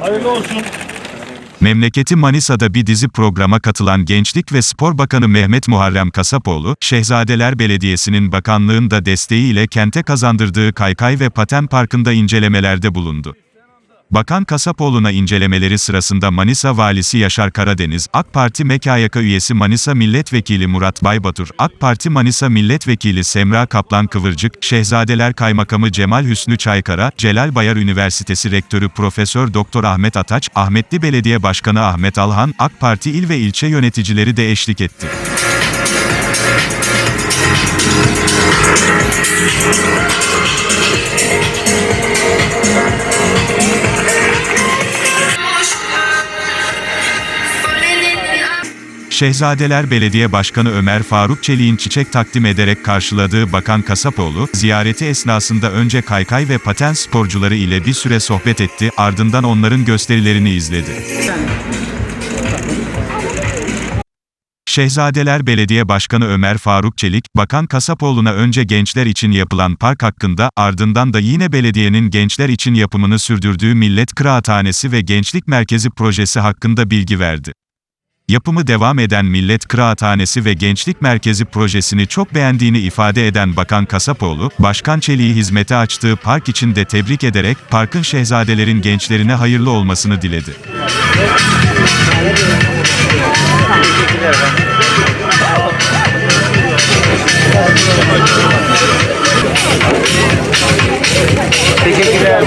Hayırlı olsun. Memleketi Manisa'da bir dizi programa katılan Gençlik ve Spor Bakanı Mehmet Muharrem Kasapoğlu, Şehzadeler Belediyesi'nin bakanlığın da desteğiyle kente kazandırdığı kaykay ve paten parkında incelemelerde bulundu. Bakan Kasapoğlu'na incelemeleri sırasında Manisa Valisi Yaşar Karadeniz, AK Parti MKYK üyesi Manisa Milletvekili Murat Baybatur, AK Parti Manisa Milletvekili Semra Kaplan Kıvırcık, Şehzadeler Kaymakamı Cemal Hüsnü Çaykara, Celal Bayar Üniversitesi Rektörü Profesör Doktor Ahmet Ataç, Ahmetli Belediye Başkanı Ahmet Alhan, AK Parti il ve ilçe yöneticileri de eşlik etti. Şehzadeler Belediye Başkanı Ömer Faruk Çelik'in çiçek takdim ederek karşıladığı Bakan Kasapoğlu, ziyareti esnasında önce kaykay ve paten sporcuları ile bir süre sohbet etti, ardından onların gösterilerini izledi. Şehzadeler Belediye Başkanı Ömer Faruk Çelik, Bakan Kasapoğlu'na önce gençler için yapılan park hakkında, ardından da yine belediyenin gençler için yapımını sürdürdüğü Millet Kıraathanesi ve Gençlik Merkezi projesi hakkında bilgi verdi. Yapımı devam eden Millet Kıraathanesi ve Gençlik Merkezi projesini çok beğendiğini ifade eden Bakan Kasapoğlu, Başkan Çelik'i hizmete açtığı park için de tebrik ederek, parkın şehzadelerin gençlerine hayırlı olmasını diledi. Teşekkürler.